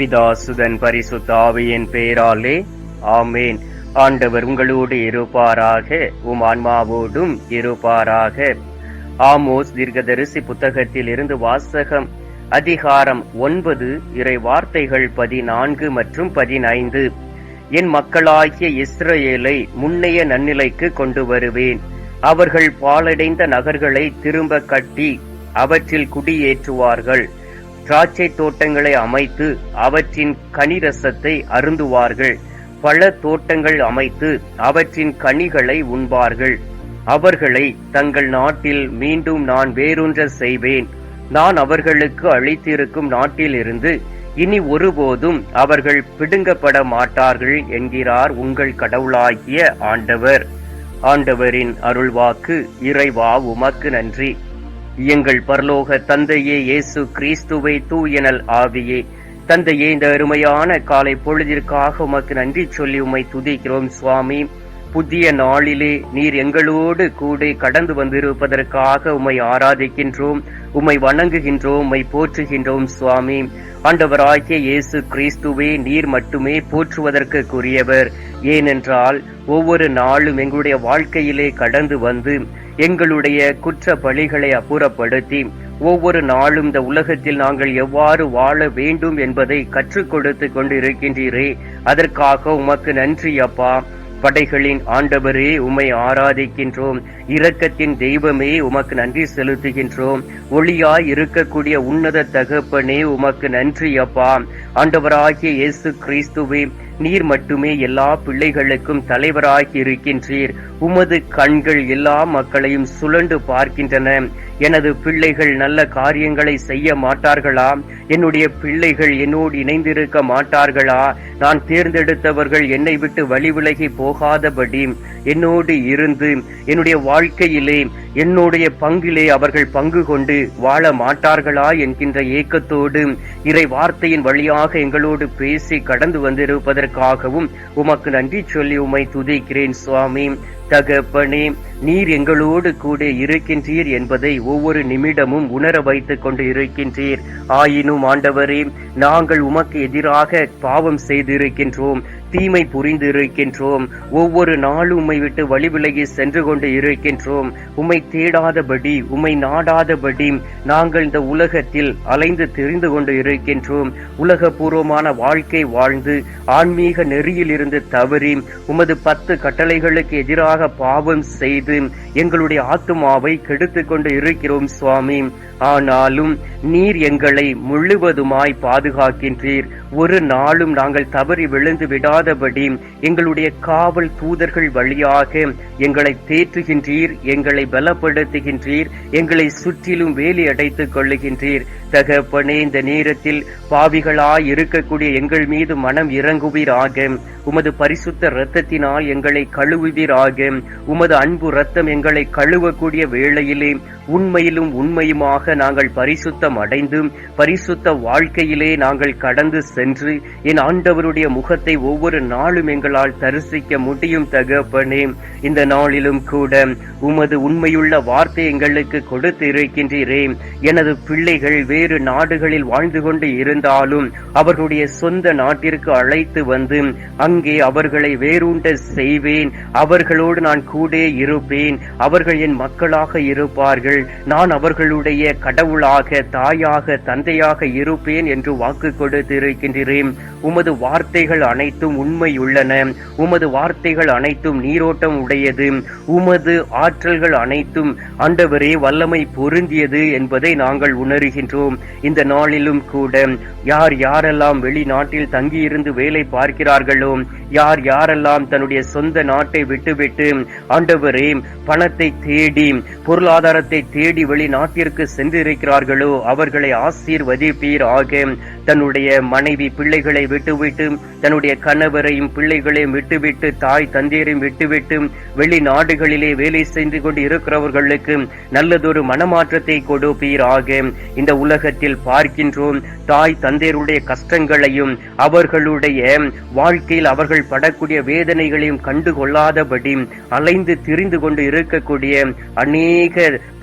பிதாசுதன் பரிசுத்தாவியின் பேராலே ஆமேன். ஆண்டவர் உங்களோடு இருப்பாராக உம் ஆன்மாவோடும் இருப்பாராக. ஆமோஸ் தீர்க்கதரிசி புத்தகத்தில் இருந்து வாசகம் அதிகாரம் ஒன்பது இறை வார்த்தைகள் பதினான்கு மற்றும் பதினைந்து. என் மக்களாகிய இஸ்ரேலை முன்னைய நன்னிலைக்கு கொண்டு வருவேன். அவர்கள் பாலடைந்த நகர்களை திரும்ப கட்டி அவற்றில் குடியேற்றுவார்கள். திராட்சை தோட்டங்களை அமைத்து அவற்றின் கனிரசத்தை அருந்துவார்கள். பல தோட்டங்கள் அமைத்து அவற்றின் கனிகளை உண்பார்கள். அவர்களை தங்கள் நாட்டில் மீண்டும் நான் வேரூன்ற செய்வேன். நான் அவர்களுக்கு அளித்திருக்கும் நாட்டிலிருந்து இனி ஒருபோதும் அவர்கள் பிடுங்கப்பட மாட்டார்கள் என்கிறார் உங்கள் கடவுளாகிய ஆண்டவர். ஆண்டவரின் அருள்வாக்கு இறைவா உமக்கு நன்றி. எங்கள் பரலோக தந்தையே இயேசு கிறிஸ்துவை தூயனல் ஆவியே. தந்தையே இந்த அருமையான காலை பொழுதிற்காக உமக்கு நன்றி சொல்லி உம்மை துதிக்கிறோம் சுவாமி. புதிய நாளிலே நீர் எங்களோடு கூட கடந்து வந்திருப்பதற்காக உம்மை ஆராதிக்கின்றோம் உம்மை வணங்குகின்றோம் உம்மை போற்றுகின்றோம் சுவாமி. ஆண்டவராகிய இயேசு கிறிஸ்துவே நீர் மட்டுமே போற்றுவதற்கு கூறியவர் ஏனென்றால் ஒவ்வொரு நாளும் எங்களுடைய வாழ்க்கையிலே கடந்து வந்து எங்களுடைய குற்ற பழிகளை அப்புறப்படுத்தி ஒவ்வொரு நாளும் இந்த உலகத்தில் நாங்கள் எவ்வாறு வாழ வேண்டும் என்பதை கற்றுக் கொடுத்து கொண்டு இருக்கின்றீரே அதற்காக உமக்கு நன்றி அப்பா. படைகளின் ஆண்டவரே உம்மை ஆராதிக்கின்றோம். இரக்கத்தின் தெய்வமே உமக்கு நன்றி செலுத்துகின்றோம். ஒளியாய் இருக்கக்கூடிய உன்னத தகப்பனே உமக்கு நன்றி அப்பா. ஆண்டவராகிய இயேசு கிறிஸ்துவே நீர் மட்டுமே எல்லா பிள்ளைகளுக்கும் தலைவராகி இருக்கின்றீர். உமது கண்கள் எல்லா மக்களையும் சுழண்டு பார்க்கின்றன. எனது பிள்ளைகள் நல்ல காரியங்களை செய்ய மாட்டார்களா? என்னுடைய பிள்ளைகள் என்னோடு இணைந்திருக்க மாட்டார்களா? நான் தேர்ந்தெடுத்தவர்கள் என்னை விட்டு வழிவிலகி போகாதபடி என்னோடு இருந்து என்னுடைய வாழ்க்கையிலே என்னுடைய பங்கிலே அவர்கள் பங்கு கொண்டு வாழ மாட்டார்களா என்கின்ற ஏக்கத்தோடு இறை வார்த்தையின் வழியாக எங்களோடு பேசி கடந்து வந்திருப்பதற்கு செய்ததற்காகவும் உமக்கு நன்றி சொல்லி உம்மை துதிக்கிறேன் சுவாமி. தகப்பனே நீர் எங்களோடு கூட இருக்கின்றீர் என்பதை ஒவ்வொரு நிமிடமும் உணர வைத்துக் கொண்டு இருக்கின்றீர். ஆயினும் ஆண்டவரே நாங்கள் உமக்கு எதிராக பாவம் செய்திருக்கின்றோம். தீமை புரிந்து இருக்கின்றோம். ஒவ்வொரு நாளும் உம்மை விட்டு வழிவிலகி சென்று கொண்டு இருக்கின்றோம். உம்மை தேடாதபடி உம்மை நாடாதபடி நாங்கள் இந்த உலகத்தில் அலைந்து தெரிந்து கொண்டு இருக்கின்றோம். உலகபூர்வமான வாழ்க்கை வாழ்ந்து ஆன்மீக நெறியில் இருந்து தவறி உமது பத்து கட்டளைகளுக்கு எதிராக பாவம் செய்து எங்களுடைய ஆத்துமாவை கெடுத்து கொண்டு இருக்கிறோம் சுவாமி. ஆனாலும் நீர் எங்களை முழுவதுமாய் பாதுகாக்கின்றீர். ஒரு நாளும் நாங்கள் தவறி விழுந்து விடாதபடி எங்களுடைய காவல் தூதர்கள் வழியாக எங்களை தேற்றுகின்றீர் எங்களை பலப்படுத்துகின்றீர் எங்களை சுற்றிலும் வேலி அடைத்துக் கொள்ளுகின்றீர். தகப்பனே இந்த நேரத்தில் பாவிகளாய் இருக்கக்கூடிய எங்கள் மீது மனம் இறங்குவீராக. உமது பரிசுத்த இரத்தத்தினால் எங்களை கழுவுவீராக. உமது அன்பு ரத்தம் எங்களை கழுவக்கூடிய வேளையிலே உண்மையிலும் உண்மையுமாக நாங்கள் பரிசுத்தம் அடைந்து பரிசுத்த வாழ்க்கையிலே நாங்கள் கடந்து சென்று என் ஆண்டவருடைய முகத்தை ஒவ்வொரு நாளும் எங்களால் தரிசிக்க முடியும் தகப்பனே. இந்த நாளிலும் கூட உமது உண்மையுள்ள வார்த்தை எங்களுக்கு கொடுத்து இருக்கின்றீரே எனது பிள்ளைகள் வேறு நாடுகளில் வாழ்ந்து கொண்டு இருந்தாலும் அவர்களுடைய சொந்த நாட்டிற்கு அழைத்து வந்து அங்கே அவர்களை வேரூண்ட செய்வேன். அவர்களோடு நான் கூட இருப்பேன். அவர்கள் என் மக்களாக இருப்பார்கள். நான் அவர்களுடைய கடவுளாக தாயாக தந்தையாக இருப்பேன் என்று வாக்கு கொடுத்திருக்கின்றேன். உமது வார்த்தைகள் அனைத்தும் உண்மை உள்ளன. உமது வார்த்தைகள் அனைத்தும் நீரோட்டம் உடையது. உமது ஆற்றல்கள் அனைத்தும் ஆண்டவரே வல்லமை பொருந்தியது என்பதை நாங்கள் உணர்கின்றோம். இந்த நாளிலும் கூட யார் யாரெல்லாம் வெளிநாட்டில் தங்கியிருந்து வேலை பார்க்கிறார்களோ யார் யாரெல்லாம் தன்னுடைய சொந்த நாட்டை விட்டுவிட்டு ஆண்டவரே பணத்தை தேடி பொருளாதாரத்தை தேடி வெளிநாட்டிற்கு சென்றிருக்கிறார்களோ அவர்களை ஆசீர்வதிப்பீர் ஆக. தன்னுடைய மனைவி பிள்ளைகளை விட்டுவிட்டு தன்னுடைய கணவரையும் பிள்ளைகளையும் விட்டுவிட்டு தாய் தந்தையரையும் விட்டுவிட்டு வெளிநாடுகளிலே வேலை செய்து கொண்டு இருக்கிறவர்களுக்கு நல்லதொரு மனமாற்றத்தை கொடுப்பீராக இந்த உலகத்தில் பார்க்கின்றோம் தாய் தந்தையருடைய கஷ்டங்களையும் அவர்களுடைய வாழ்க்கையில் அவர்கள் படக்கூடிய வேதனைகளையும் கண்டுகொள்ளாதபடி அலைந்து திரிந்து கொண்டு இருக்கக்கூடிய அநேக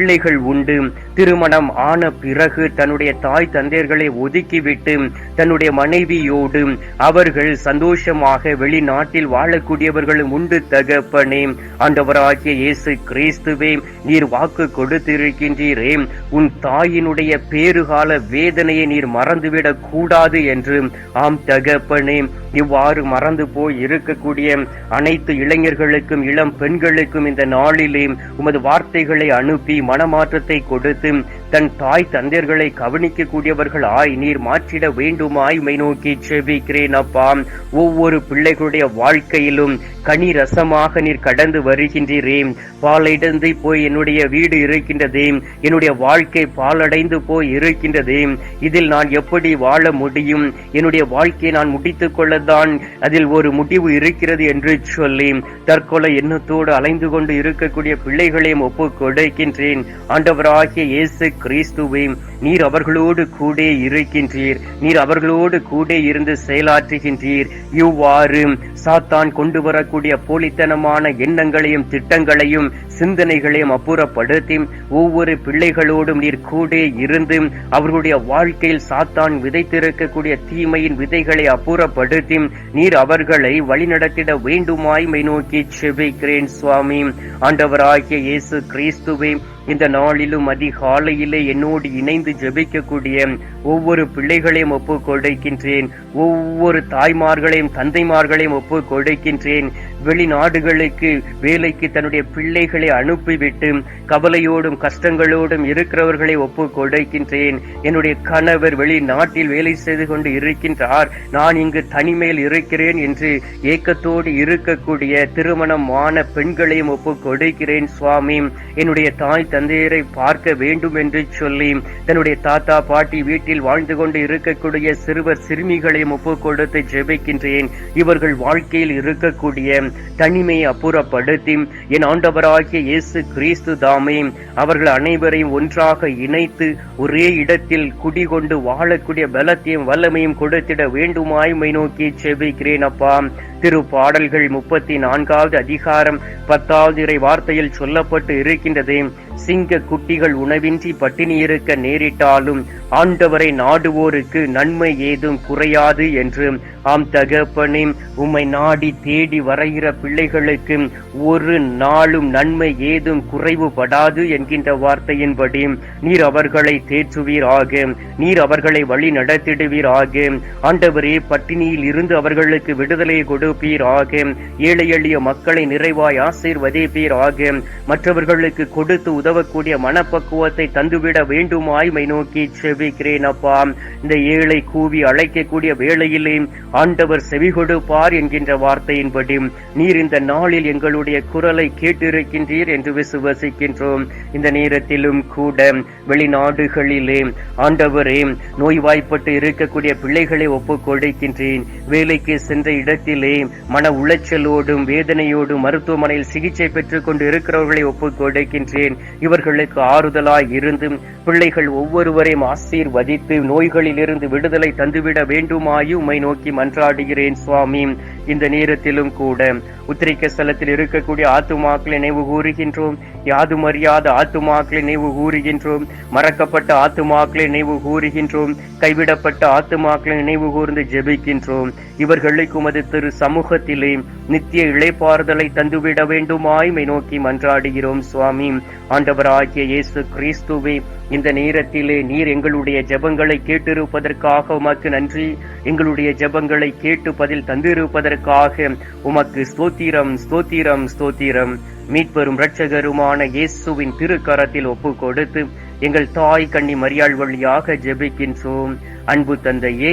பிள்ளைகள் உண்டு. திருமணம் ஆன பிறகு தன்னுடைய தாய் தந்தையர்களை ஒதுக்கிவிட்டு தன்னுடைய மனைவியோடு அவர்கள் சந்தோஷமாக வெளிநாட்டில் வாழக்கூடியவர்களும் உண்டு தகப்பனே. ஆண்டவராகிய இயேசு கிறிஸ்துவே நீர் வாக்கு கொடுத்திருக்கின்றீரே. உன் தாயினுடைய பேறுகால வேதனையை நீர் மறந்துவிடக் கூடாது என்று ஆம் தகப்பனே. இவ்வாறு மறந்து போய் இருக்கக்கூடிய அனைத்து இளைஞர்களுக்கும் இளம் பெண்களுக்கும் இந்த நாளிலே உமது வார்த்தைகளை அனுப்பி மனமாற்றத்தை கொடுத்து தன் தாய் தந்தையர்களை கவனிக்கக்கூடியவர்கள் ஆய் நீர் மாற்றிட வேண்டுமாய் மை நோக்கி செபிக்கிறேன் அப்பா. ஒவ்வொரு பிள்ளைகளுடைய வாழ்க்கையிலும் கனி ரசமாக நீர் கடந்து வருகின்றீரே. பாலடைந்து போய் என்னுடைய வீடு இருக்கின்றதே. என்னுடைய வாழ்க்கை பாலடைந்து போய் இருக்கின்றதே. இதில் நான் எப்படி வாழ முடியும்? என்னுடைய வாழ்க்கையை நான் முடித்துக் கொள்ளத்தான் அதில் ஒரு முடிவு இருக்கிறது என்று சொல்லி தற்கொலை எண்ணத்தோடு அலைந்து கொண்டு இருக்கக்கூடிய பிள்ளைகளையும் ஒப்பு கொடுக்கின்றேன். ஆண்டவராகிய இயேசு கிறிஸ்துவே நீர் அவர்களோடு கூட இருக்கின்றீர். நீர் அவர்களோடு கூட இருந்து செயலாற்றுகின்றீர். இவ்வாறு சாத்தான் கொண்டு வரக்கூடிய போலித்தனமான எண்ணங்களையும் திட்டங்களையும் சிந்தனைகளையும் அப்புறப்படுத்தி ஒவ்வொரு பிள்ளைகளோடும் நீர் கூட இருந்து அவர்களுடைய வாழ்க்கையில் சாத்தான் விதைத்திருக்கக்கூடிய தீமையின் விதைகளை அப்புறப்படுத்தி நீர் அவர்களை வழிநடத்திட வேண்டுமாய் நோக்கி செபிக்கிறேன் சுவாமி. ஆண்டவராகிய இயேசு கிறிஸ்துவை இந்த நாளிலும் அதிகாலையிலே என்னோடு இணைந்து ஜெபிக்கக்கூடிய ஒவ்வொரு பிள்ளைகளையும் ஒப்பு கொடுக்கின்றேன் ஒவ்வொரு தாய்மார்களையும் தந்தைமார்களையும் ஒப்பு கொடுக்கின்றேன் வெளிநாடுகளுக்கு வேலைக்கு தன்னுடைய பிள்ளைகளை அனுப்பிவிட்டு கவலையோடும் கஷ்டங்களோடும் இருக்கிறவர்களை ஒப்பு கொடுக்கின்றேன் என்னுடைய கணவர் வெளிநாட்டில் வேலை செய்து கொண்டு இருக்கின்றார். நான் இங்கு தனிமையில் இருக்கிறேன் என்று ஏக்கத்தோடு இருக்கக்கூடிய திருமணமான பெண்களையும் ஒப்பு கொடுக்கிறேன் சுவாமி. என்னுடைய தாய் தந்தையரை பார்க்க வேண்டும் என்று சொல்லி தன்னுடைய தாத்தா பாட்டி வீட்டில் வாழ்ந்து கொண்டு இருக்கக்கூடிய சிறுவர் சிறுமிகளையும் ஒப்பு கொடுத்து ஜெபிக்கின்றேன். இவர்கள் வாழ்க்கையில் இருக்கக்கூடிய தனிமையை அப்புறப்படுத்தி என் ஆண்டவராகிய இயேசு கிறிஸ்து தாமே அவர்கள் அனைவரையும் ஒன்றாக இணைத்து ஒரே இடத்தில் குடிகொண்டு வாழக்கூடிய பலத்தையும் வல்லமையும் கொடுத்திட வேண்டுமாய் மை நோக்கி ஜெபிக்கிறேன் அப்பா. திருப்பாடல்கள் முப்பத்தி நான்காவது அதிகாரம் பத்தாவது இறை வார்த்தையில் சொல்லப்பட்டு இருக்கின்றது. சிங்க குட்டிகள் உணவின்றி பட்டினி இருக்க நேரிட்டாலும் ஆண்டவரை நாடுவோருக்கு நன்மை ஏதும் குறையாது என்று ஆம் தகப்பனே உம்மை நாடி தேடி வரைகிற பிள்ளைகளுக்கு ஒரு நாளும் நன்மை ஏதும் குறைவுபடாது என்கின்ற வார்த்தையின்படி நீர் அவர்களை தேற்றுவீராக நீர் அவர்களை வழி நடத்திடுவீராக ஆண்டவரே பட்டினியில் இருந்து அவர்களுக்கு விடுதலை கொடுப்பீராக ஏழை எளிய மக்களை நிறைவாய் ஆசீர்வதிப்பீராக மற்றவர்களுக்கு கொடுத்து உதவக்கூடிய மனப்பக்குவத்தை தந்துவிட வேண்டுமாய் மை நோக்கி செவிக்கிறேன் அப்பா. இந்த ஏழை கூவி அழைக்கக்கூடிய வேளையிலே ஆண்டவர் செவி கொடுப்பார் என்கின்ற வார்த்தையின்படி நீர் இந்த நாளில் எங்களுடைய குரலை கேட்டிருக்கின்றீர் என்று விசுவசிக்கின்றோம். இந்த நேரத்திலும் கூட வெளிநாடுகளிலே ஆண்டவரே நோய்வாய்ப்பட்டு இருக்கக்கூடிய பிள்ளைகளை ஒப்புக் கொடுக்கின்றேன் வேலைக்கு சென்ற இடத்திலே மன உளைச்சலோடும் வேதனையோடும் மருத்துவமனையில் சிகிச்சை பெற்றுக் கொண்டு இருக்கிறவர்களை ஒப்புக் கொடுக்கின்றேன் இவர்களுக்கு ஆறுதலாய் இருந்தும் பிள்ளைகள் ஒவ்வொருவரையும் ஆசீர்வதித்து நோய்களில் இருந்து விடுதலை தந்துவிட வேண்டுமாய் உமை நோக்கி மன்றாடுகிறேன் சுவாமி. இந்த நேரத்திலும் கூட உத்திரிக்க ஸ்தலத்தில் இருக்கக்கூடிய ஆத்துமாக்களை நினைவு கூறுகின்றோம். யாதும் அறியாத ஆத்துமாக்களை நினைவு கூறுகின்றோம். மறக்கப்பட்ட ஆத்துமாக்களை நினைவு கூறுகின்றோம். கைவிடப்பட்ட ஆத்துமாக்களை நினைவு கூர்ந்து ஜெபிக்கின்றோம். இவர்களுக்கு உமது திரு சமூகத்திலே நித்திய இழைப்பாறுதலை தந்துவிட வேண்டுமாய்மை நோக்கி மன்றாடுகிறோம் சுவாமி. ஆண்டவராகிய இயேசு கிறிஸ்துவே இந்த நேரத்திலே நீர் எங்களுடைய ஜெபங்களை கேட்டிருப்பதற்காக உமக்கு நன்றி. எங்களுடைய ஜெபங்களை கேட்டு பதில் தந்திருப்பதற்காக உமக்கு ஸ்தோத்திரம் ஸ்தோத்திரம் ஸ்தோத்திரம். மீட்பெரும் இரட்சகருமான இயேசுவின் திருக்கரத்தில் ஒப்பு கொடுத்து எங்கள் தாய் கண்ணி மரியாள் வழியாக ஜெபிக்கின்றோம். அன்பு தந்தையே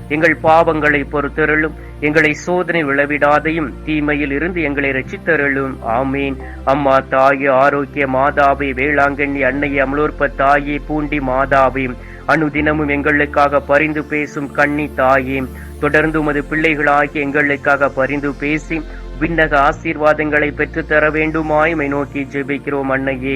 எங்கள் பாவங்களை பொறுத்தருளும் எங்களை சோதனை விளைவிடாதையும் தீமையில் இருந்து எங்களை ரசித்தருளும் ஆமீன். அம்மா தாயே ஆரோக்கிய மாதாவை வேளாங்கண்ணி அன்னையை அமலோற்ப தாயே பூண்டி மாதாவை அனுதினமும் எங்களுக்காக பரிந்து பேசும் கண்ணி தாயே தொடர்ந்து உமது பிள்ளைகளாகி எங்களுக்காக பரிந்து பேசி விண்ணக ஆசீர்வாதங்களை பெற்றுத்தர வேண்டுமாயுமை வேண்டுமாய் நோக்கி ஜெபிக்கிறோம் அன்னையே.